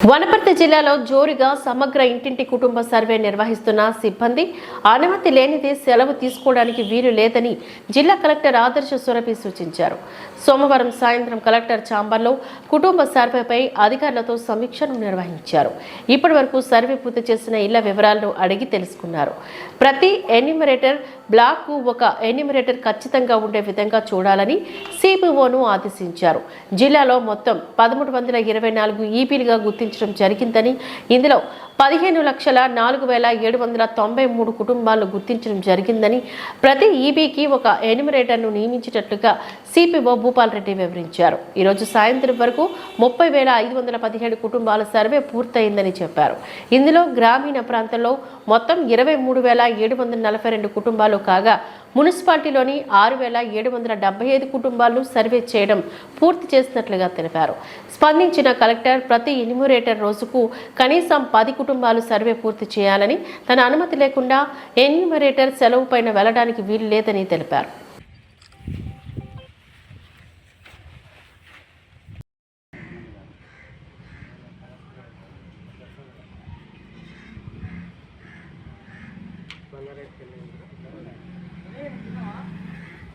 వనపర్తి జిల్లాలో జోరుగా సమగ్ర ఇంటింటి కుటుంబ సర్వే నిర్వహిస్తున్న సిబ్బంది అనుమతి లేనిదే సెలవు తీసుకోవడానికి వీలు లేదని జిల్లా కలెక్టర్ ఆదర్శ సురభి సూచించారు. సోమవారం సాయంత్రం కలెక్టర్ ఛాంబర్లో కుటుంబ సర్వేపై అధికారులతో సమీక్షను నిర్వహించారు. ఇప్పటి వరకు సర్వే పూర్తి చేసిన ఇళ్ళ వివరాలను అడిగి తెలుసుకున్నారు. ప్రతి ఎన్యూమరేటర్ బ్లాక్కు ఒక ఎన్యూమరేటర్ ఖచ్చితంగా ఉండే విధంగా చూడాలని సిపిఓను ఆదేశించారు. జిల్లాలో మొత్తం పదమూడు వందల ఇరవై నాలుగు ఈపీలుగా గుర్తించడం జరిగిందని ఇందులో పదిహేను లక్షల నాలుగు వేల ఏడు వందల తొంభై మూడు కుటుంబాలను గుర్తించడం జరిగిందని ప్రతి ఈబీకి ఒక ఎనిమిరేటర్ను నియమించినట్లుగా సిపిఓ భూపాల్ రెడ్డి వివరించారు. ఈరోజు సాయంత్రం వరకు ముప్పై వేల ఐదు వందల పదిహేడు కుటుంబాల సర్వే పూర్తయిందని చెప్పారు. ఇందులో గ్రామీణ ప్రాంతంలో మొత్తం ఇరవై మూడు వేల ఏడు వందల నలభై రెండు కుటుంబాలు కాగా మున్సిపాలిటీలోని ఆరు వేల ఏడు వందల డెబ్బై ఐదు కుటుంబాలను సర్వే చేయడం పూర్తి చేసినట్లుగా తెలిపారు. స్పందించిన కలెక్టర్ ప్రతి ఎనిమిరేటర్ రోజుకు కనీసం పది కుటుంబాలు సర్వే పూర్తి చేయాలని తన అనుమతి లేకుండా ఎన్యూమరేటర్ సెలవు పైన వెళ్ళడానికి వీలు లేదని తెలిపారు.